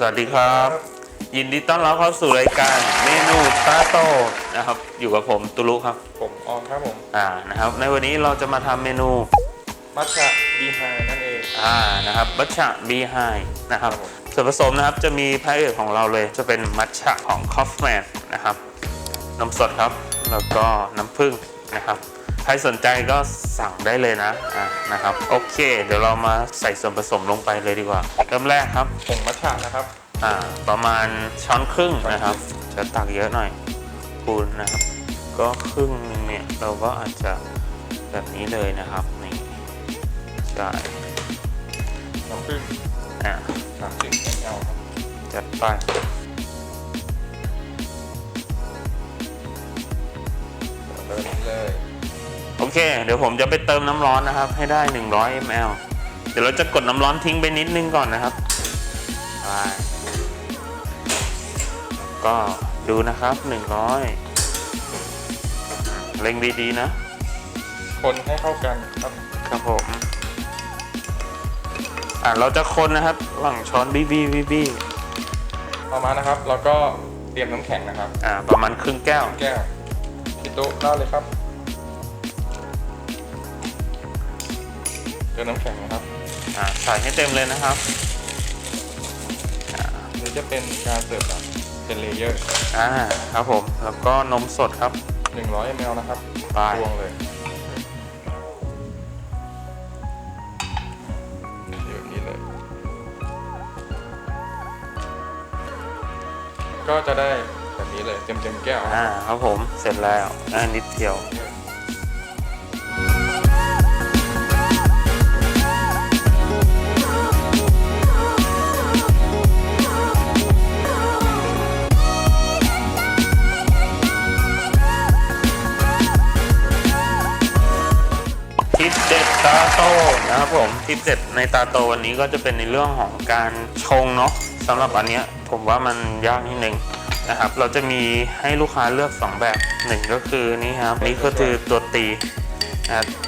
สวัสดีครับ ยินดีต้อนรับเข้าสู่รายการเมนูตาโต้นะครับ อยู่กับผมตุลุครับ ผมออมครับผม อ่านะครับ ในวันนี้เราจะมาทำเมนูมัทฉะบีไฮนั่นเอง อ่านะครับมัทฉะบีไฮนะครับครับผม ส่วนผสมนะครับจะมีพระเอกของเราเลย จะเป็นมัทฉะของคอฟแมนนะครับนมสดครับแล้วก็น้ำผึ้งนะครับใค รสนใจก็สั่งได้เลยนะอ่านะครับโอเค เดี๋ยวเรามาใส่ส่วนผสมลงไปเลยดีกว่า เริ่มแรกครับผงมัทฉะนะครับอ่าประมาณช้อนครึ่งนะครับ จะตักเยอะหน่อยคูณนะครับ ก็ครึ่งหนึงเนี่ยเราก็อาจจะแบบนี้เลยนะครับนี่ใช่น้ำผึ้งอ่า30 ml ครับจัดไป เค เดี๋ยวผมจะไปเติมน้ำร้อนนะครับ ให้ได้ 100 ml เดี๋ยวเราจะกดน้ำร้อนทิ้งไปนิดนึงก่อนนะครับไปก็ดูนะครับ 100เร่งดีๆนะ คนให้เข้ากันครับ ครับผม อ่าเราจะคนนะครับ หลังช้อนบีบีบีบีต่อมานะครับเราก็เตรียมน้ำแข็งนะครับ อ่า ประมาณครึ่งแก้ว แก้วพี่ตุ๊เล่าเลยครับ เติมน้ำแข็งนะครับอ่าใส่ให้เต็มเลยนะครับหรือจะเป็นการเสิร์ฟแบบเป็นเลเยอร์อ่าครับผมแล้วก็นมสดครับ 100 ml นะครับไปตวงเลยเดี๋ยวนี้เลย ก็จะได้แบบนี้เลยเต็มเต็มๆแก้ว อ่าครับผมเสร็จแล้วอ่านิดเดียว ตาโตนะครับผมทิปเด็ดในตาโตวันนี้ก็จะเป็นในเรื่องของการชงเนาะสำหรับอันเนี้ยผมว่ามันยากนิดนึงนะครับเราจะมีให้ลูกค้าเลือก 2 แบบหนึ่งก็คือนี่ครับนี่ก็คือตัวตี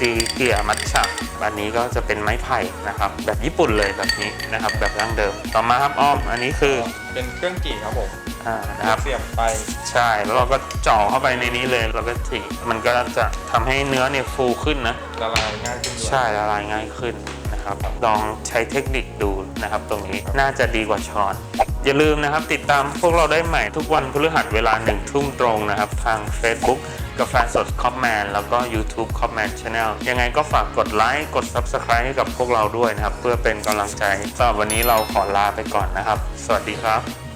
ตีเกี่ยมัทฉะอันนี้ก็จะเป็นไม้ไผ่นะครับแบบญี่ปุ่นเลยแบบนี้นะครับแบบดั้งเดิม ต่อมาครับอ้อมอันนี้คือเป็นเครื่องจี่ครับผม อ่านะครับ เสียบไปใช่ แล้วเราก็เจ่อเข้าไปในนี้เลยแล้วก็ถีมันก็จะทำให้เนื้อเนี่ยฟูขึ้นนะ ละลายง่ายขึ้นด้วยใช่ละลายง่ายขึ้นนะครับ ลองใช้เทคนิคดูนะครับตรงนี้น่าจะดีกว่าช้อน อย่าลืมนะครับ ติดตามพวกเราได้ใหม่ทุกวันพฤหัสเวลาหนึ่งทุ่มตรงนะครับ ทาง Facebook กาแฟสดคอมแมนแล้วก็ YouTube คอมแมนช n แนลยังไงก็ฝากกดไลค์กด Subscribe ให้กับพวกเราด้วยนะครับ เพื่อเป็นกำลังใจสำหรับวันนี้เราขอลาไปก่อนนะครับ สวัสดีครับ